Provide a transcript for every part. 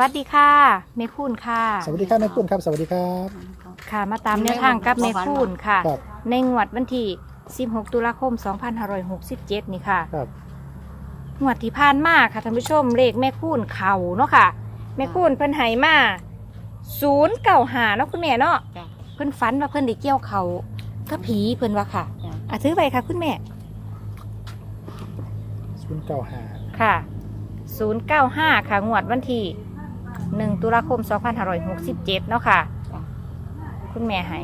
วัสดีค่ะเมคุณค่ะ สวัสดีครับแม่ปุ้นครับ สวัสดีครับ ค่ะ มาตามแนวทางกับเมคุณค่ะ ครับ ในงวดวันที่ 16 ตุลาคม 2567 นี่ค่ะ ครับ งวดที่ผ่านมาค่ะท่านผู้ชมเลขแม่คูณเข่าเนาะค่ะ แม่คูณเพิ่นให้มาศูนย์เก่าหาเนาะคุณแม่เนาะจ้ะ เพิ่นฝันว่าเพิ่นได้เกี่ยวเขาก็ผีเพิ่นว่าค่ะจ้ะ อะถือไปค่ะคุณแม่ ศูนย์เก้าห้าค่ะ 095 ค่ะ งวดวันที่ 1 ตุลาคม 2567 เนาะค่ะจ้ะคุณแม่ให้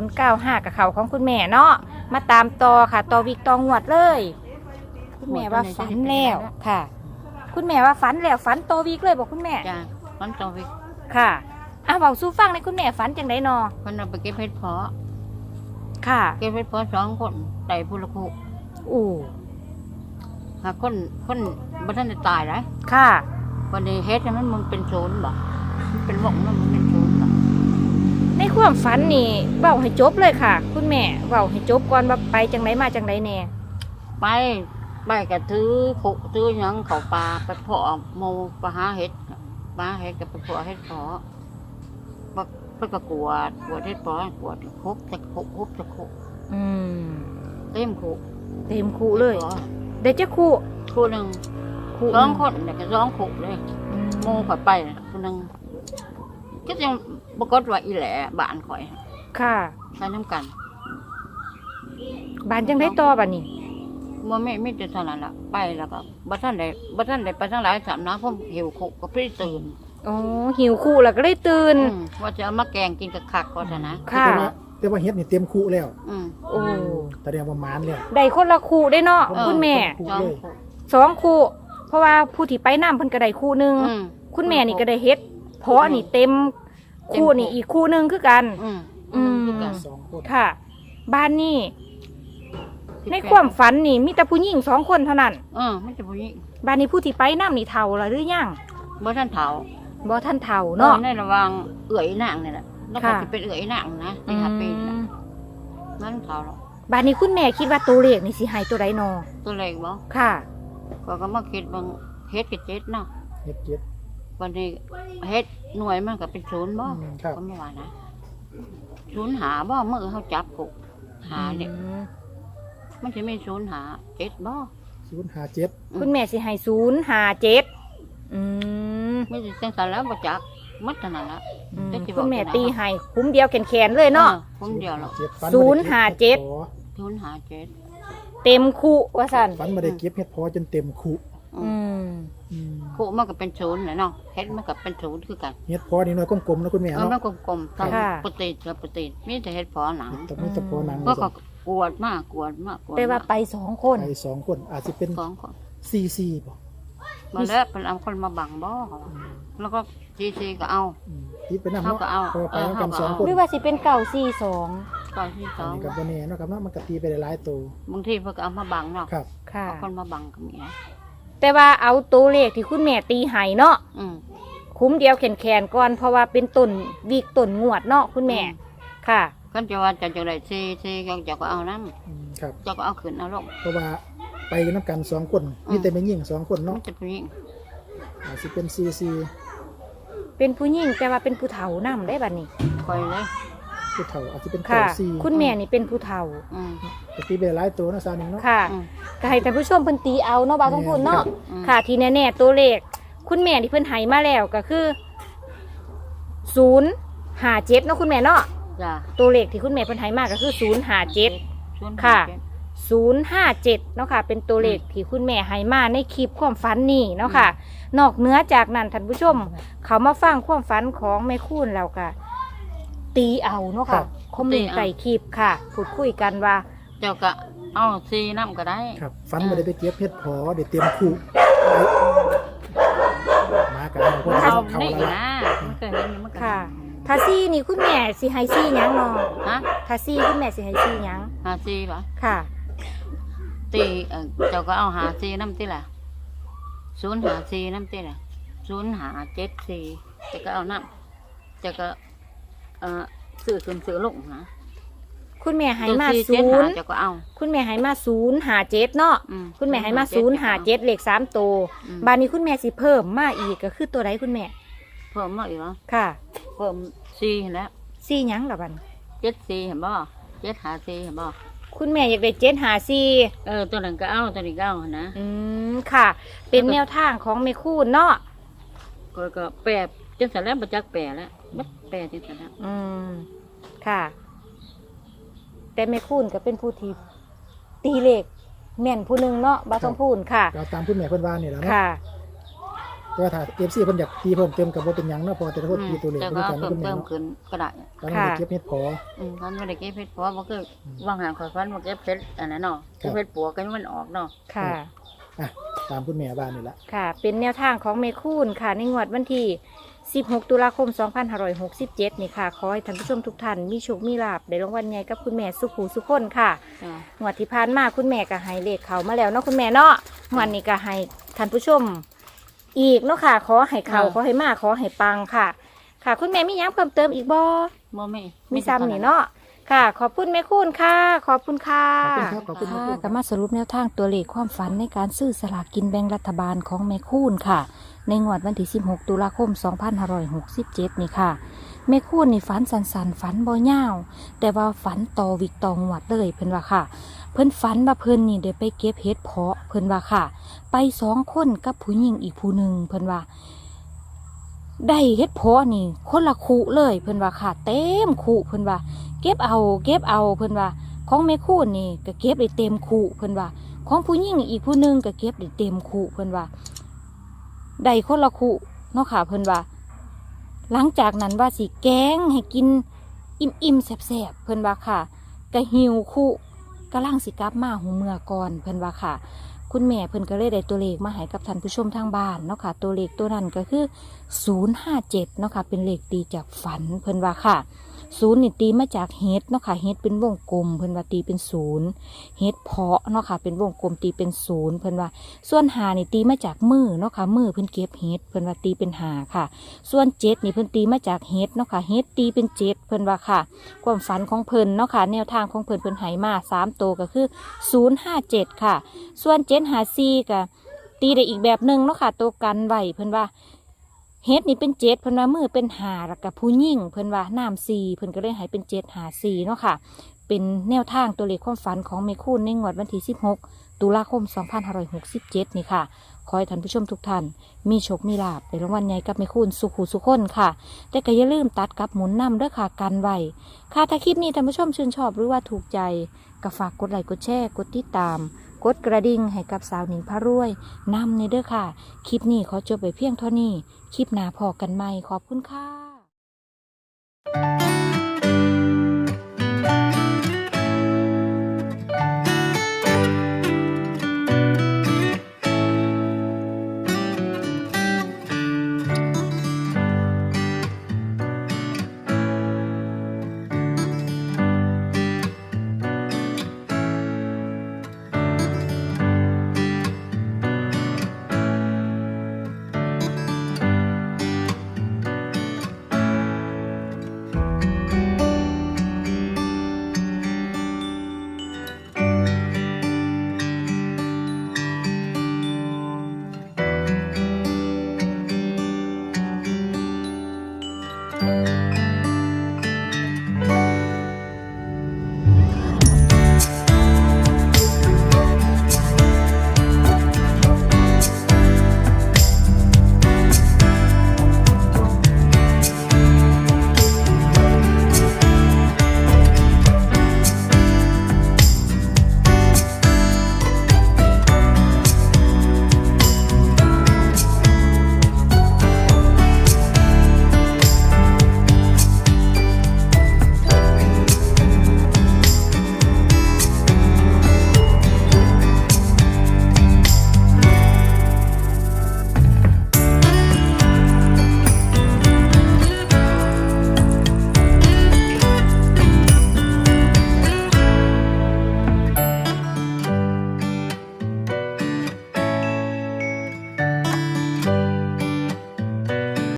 095 กับเขาของคุณแม่เนาะ มาตามต่อค่ะ ต่อวิกต่องวดเลย คุณแม่ว่าฝันแล้วค่ะ คุณแม่ว่าฝันแล้วฝันต่อวิกเลยบอกคุณแม่ จ้ามันต้องไปค่ะอะบอกสู้ฟังในอยคุณแม่ฝันจังไดนอคนเอาไปเก็บเพชรเพาะค่ะ เก็บเพชรเพาะสองคนไต่พุละคุอู้หากคนคนบ่ทันได้ตายเลยค่ะ วันนี้เฮ็ดให้มันมันเป็นศูนย์บ่มันเป็นวงมันมันเป็นศูนย์บ่ในความฝันนี่เบาให้จบเลยค่ะ คุณแม่เบาให้จบก่อนว่าไปจังไดมาจังไดแน่ไปไปก็ถือขุถือหยังเข้าป่าไปเพาะหมู่ไปหาเฮ็ดมาเฮ็ดก็ไปเพาะเฮ็ดเพาะไปไปก็กวดกวดเฮ็ดเพาะกวดคุบจะคุบคุบจะคุบอืมเต็มคุเต็มคู่เลย เดี๋ยวจะคู่คู่หนึง คู่สองคนเนี่ยก็สองคุเลยอืมโมข่อยไปน่ะคนนึงก็ยังปรากฏว่าอีแหล่บ้านข่อยค่ะใช้น้ำกันบานจังได้ต่อบัดนี้บ่ไม่ไม่จะเท่านั้นละไปแล้วก็บ่ท่านได้บ่ท่านได้ไปทั้งหลายสามน้ำผมหิวคุกก็พี่ตื่นอ๋อหิวคู่แล้วก็เลยตื่นอืมว่าจะเอามาแกงกินกับคักก็จะนะค่ะแต่ว่าแต่ว่าเฮ็ดนี่เต็มคู่แล้วอืมโอ้แสดงว่าหมานแล้วได้คนละคู่ได้เนาะเออคุณแม่คู่สองเลยคุกสองคู่ เพราะว่าผู้ที่ไปนํเพิ่นก็ได้คู่หนึง อืม คุณแม่นี่ก็ได้เฮ็ดเพราะนี่เต็มคู่นี่อีกคู่หนึงคือกัน อืมอืมคือกันสองคนค่ะ บ้านนี่ในความฝันนี่มีแต่ผู้หญิงสองคนเท่านั้น เออไม่จะผู้หญิงบ้านนี้ผู้ที่ไปนํนี่เฒ่าละหรือยังบ่ท่านเฒ่าบ่ท่านเฒ่าเนาะ ออในระหวังเอื้อยนางนี่แหละแล้วก็ค่ะสิเป็นเอื้อยนางนะที่หับปีน่ะนั่นเฒ่าหรอกบ้านนี้คุณแม่คิดว่าตัวเลขนี่สิให้ตัวใดนอตัวเล็กบ่ค่ะ ก็ก็มาคิดบางเฮ็ดกับเจ็ดเนาะเฮ็ดเจ็ด วันนี้เฮ็ดหน่วยมันก็เป็นศูนย์บ่อืมครับ ก็ไม่ว่านะศูนย์หาบ่เมื่อเขาจับกุกหาเนี่ยอืมมันจะมีศูนย์หาเจ็ดบ่ศูนย์ห้าเจ็ดคุณแม่สิให้ศูนย์ห้าเจ็ดอืมไม่ใช่จังสันแล้วบ่จักมัดเท่านั้นละอืมแต่ที่บอกคุณแม่จะนะตีให้คุ้มเดียวแขนๆเลยเนาะ ออผมเดียวหรอก เจ็ดฝัศูนย์ห้าเจ็ด ศูนย์หาเจ็ด เต็มคู่ว่าสันฝันมาได้เก็บเฮ็ดพอจนเต็มคู่อือืมมอืมกุมันก็เป็นศูนย์แหละเนาะเฮ็ดมันก็เป็นศูนย์คือกันเฮ็ดพอนี่น้อยกลมๆนะคุณแม่เออมัเนาะนกลมๆค่ะปกติกับปกติมีแต่เฮ็ดพอหนังแต่ไม่แต่พอหนังก็ก็กวดมากกวดมากกวดแต่ว่าไปสองคน ไปสองคนอาจจะเป็นสองคนซีซีบ่มาแล้วเป็นเอาคนมาบังบ่แล้วก็จีซีก็เอา อืมที่ไปนำเขาเนาะก็เอาพอไปเออนำกันเขาก็สองเอาคนหรือว่าสิเป็นเก่าสี่สอง ก่อนที่สอันองนี้ก็บ่แน่เนาะครับเนาะมันก็ตีไปได้หลายตัวบางทีเพิ่นก็เอามาบังเนาะครับ ค่ะ เอาคนมาบังก็มีนะแต่ว่าเอาตัวเลขที่คุณแม่ตีให้เนาะอืมคุ้มเดียวแขนๆก่อนเพราะว่าเป็นต้นวีกต้นงวดเนาะคุณแม่ ค่ะกันจะว่าจะจะได้ซีซีก็จะก็เอาน้อืมครับำจะก็เอาขึ้นเอาลง เพราะว่าไปกันน้ำกันสองคนอืม มีแต่ไม่ยิ่งสองคนมัเนาะนจะเป็นยิ่งอาจจะเป็นซีซีเป็นผู้หญิงแต่ว่าเป็นผู้เฒ่านํได้บัดนี้คอยเลย ผู้เฒ่าอาจจะเป็นค่ะ เก่าซีคุณแม่นี่เป็นผู้เฒ่า อืมก็ตีไปได้หลายตัวเนาะซาหนึงเนาะ ค่ะอืม ก็ให้ท่านผู้ชมเพิ่นตีเอาเนาะบ่าวทั้งพูนเนาะ อืม ค่ะ ที่แน่ๆตัวเลข คุณแม่ที่เพิ่นให้มาแล้วก็คือศูนย์หาเจ็ดเนาะคุณแม่เนาะ จ้ะตัวเลขที่คุณแม่เพิ่นให้มาก็คือศูนย์หาเจ็ดศูนย์ค่ะห้าเจ็ด ศูนย์ห้าเจ็ดเนาะค่ะ เป็นตัวเลขที่คุณแม่ให้มาในคลิปความฝันนี่เนาะค่ะ นอกเหนือจากนั้นท่านผู้ชม เขามาฟังความฝันของแม่คุณแล้วก็ ตีเอาเนาะค่ะคอมเมนต์ใต้คลิปค่ะพูดคุยกันว่า เจ้าก็เอาซีน้ำก็ได้ ครับฟันมาได้ไปเก็บเห็ดพอเดี๋ยวเตรียมคู่มากันเอาพวกเอาเขานี่แล้วนะมันเคยเห็นอยู่มันก็ค่ะ ทาซี่นี่คุณแม่สิให้ซี่หยังเนาะฮะทาซี่คุณแม่สิให้ซี่หยังหาซีปะค่ะ ตีเอ่อเจ้าก็เอาหาซีน้ำตีละศูนย์หาซีน้ำตีละศูนย์หาเจ็ดซีเจ้าก็เอาน้ำเจ้าก็ เอ่อซื้อขึ้นซื้อลงนะคุณแม่ให้มาตัวศูเจ็ดหานย์เจ้าก็เอา คุณแม่ให้มาศูนย์หาเจ็ดเนาะอืมคุณแม่ให้มาศูนย์หาเจ็ดเลขสามตัวอืมบานนี้คุณแม่สิเพิ่มมาอีกก็คือตัวไหนคุณแม่พิ่มมาอีกเหรอค่ะเพิ่มสี่เห็นแล้วสี่หยังละบันเจ็ดสี่เห็นบ่เจ็ดหาสี่เห็นบ่คุณแม่อยากได้เจ็ดหาสี่ เออตัวนั้นก็เอาตัวนี้ก็เอาหั่นนะอืมค่ะ เป็นแนวทางของแม่คูณเนาะก็ก็แปรจังสันแล้วประจักแปรแล้วมัด แปรจังสันแล้วอืม ค่ะ แต่แม่คูณก็เป็นผู้ที่ตีเลขแม่นผู้หนึ่งเนาะบาต้องพูนค่ะ ก็ตามคุณแม่เพิ่นว่านี่แหละเนาะค่ะ แต่ว่าถ้า FC เพิ่นอยากตีเพิ่มเติมก็บ่เป็นหยังเนาะเพอแต่ละคนตีตัวเลขแต่บ่ก็ด้วยกันเพิ่เนาะมคุณแม่เติมเนาะขึ้นก็ได้แล้วมันไปเก็บเฮ็ดพอ อืมมันไม่ได้เก็บเพชรเพราะว่ามันก็วางหางขอยฟันมันเก็บเพชรอันนั้นเนาะครับเพชรปัวก็ยังมันออกเนาะ ค่ะ อะตามคุณแม่ว่านี่ละ ค่ะ เป็นแนวทางของเมคูนค่ะ ในงวดวันที่ 16 ตุลาคม 2567 นี่ค่ะ ขอให้ท่านผู้ชมทุกท่านมีโชคมีลาบได้รางวัลใหญ่กับคุณแม่สุขหูสุขคนค่ะจ้ะงวดที่ผ่านมาคุณแม่ก็ให้เลขเขามาแล้วเนาะคุณแม่เนาะงวดนี้ก็ให้ท่านผู้ชม อีกเนาะค่ะ ขอให้เขาขอให้มาขอให้ปังค่ะ ค่ะ คุณแม่มีหยังเพิ่มเติมอีกบ่บ่ไม่มีซ้ำนี่เนาะ ค่ะ ขอบคุณแม่คุณค่ะ ขอบคุณค่ะ ขอบคุณครับขอบคุณค่ะครับก็มาสรุปแนวทางตัวเลขความฝันในการซื้อสลากกินแบ่งรัฐบาลของแม่คูนค่ะ ในงวดวันที่ 16 ตุลาคม 2567 นี่ค่ะแม่คูนนี่ฝันสันสันๆฝันบ่ยาว แต่ว่าฝันต่อวิกต่องวดเลยเพิ่นว่าค่ะ เพิ่นฝันว่าเพิ่นนี่ได้ไปเก็บเห็ดเพาะเพิ่นว่าค่ะ ไปสองคนกับผู้หญิงอีกผู้หนึ่งเพิ่นว่า ได้เห็ดพาะนี่ คนละคุเลยเพิ่นว่าค่ะ เต็มคุเพิ่นว่า เก็บเอา เก็บเอาเพิ่นว่า ของแม่คู่นี่ก็เก็บได้เต็มคุเพิ่นว่า ของผู้หญิงอีกผู้หนึงก็เก็บได้เต็มคุเพิ่นว่าได้คนละคุเนาะค่ะเพิ่นว่า หลังจากนั้นว่าสิแกงให้กินอิ่มอิ่มๆแสบๆเพิ่นว่าค่ะก็หิวคุกำลังสิกลับมาหูเมื่อก่อนเพิ่นว่าค่ะ คุณแม่เพิ่นก็เลยได้ตัวเลขมาให้กับท่านผู้ชมทางบ้านเนาะค่ะ ตัวเลขตัวนั้นก็คือ 057เนาะค่ะ เป็นเลขดีจากฝันเพิ่นว่าค่ะ ศูนย์นี่ตีมาจากเฮดเนาะค่ะเฮดเป็นวงกลมเพิ่นว่าตีเป็นศูนย์เฮดเพาะเนาะค่ะเป็นวงกลมตีเป็นศูนย์เพิ่นว่าส่วนหานี่ตีมาจากมือเนาะค่ะมือเพิ่นเก็บเฮดเพิ่นว่าตีเป็นหาค่ะ ส่วนเจ็ดนี่เพิ่นตีมาจากเฮดเนาะค่ะเฮดตีเป็นเจ็ดเพิ่นว่าค่ะ ความฝันของเพิ่นเนาะค่ะแนวทางของเพิ่นเพิ่นให้มาสามตัวก็คือศูนย์ห้าเจ็ดค่ะ ส่วนเจ็ดหาซีก็ตีได้อีกแบบหนึ่งเนาะค่ะตัวกันไหวเพิ่นว่า เฮ็ดนี่เป็นเจ็ดเพิ่นว่ามือเป็นหาแล้วกับผู้ยิ่งเพิ่นว่าน้ำซีเพิ่นก็เลยให้เป็นเจ็ดหาซีเนาะค่ะ เป็นแนวทางตัวเลขความฝันของเมคูนในงวดวันที่ 16 ตุลาคม 2567 นี่ค่ะ ขอให้ท่านผู้ชมทุกท่าน มีโชคมีลาบในรางวัลใหญ่กับเมคูนสุขุสุขคนค่ะ แต่ก็อย่าลืมตัดกับหมุนนำด้วยค่ะกันไว้ค่ะถ้าคลิปนี้ท่านผู้ชมชื่นชอบหรือว่าถูกใจก็ฝากกดไลค์กดแชร์กดติดตาม กดกระดิ่งให้กับสาวหนิงพระรวยนำในเด้อค่ะ คลิปนี้ขอจบไปเพียงเท่านี้ คลิปหน้าพอกันใหม่ขอบคุณค่ะ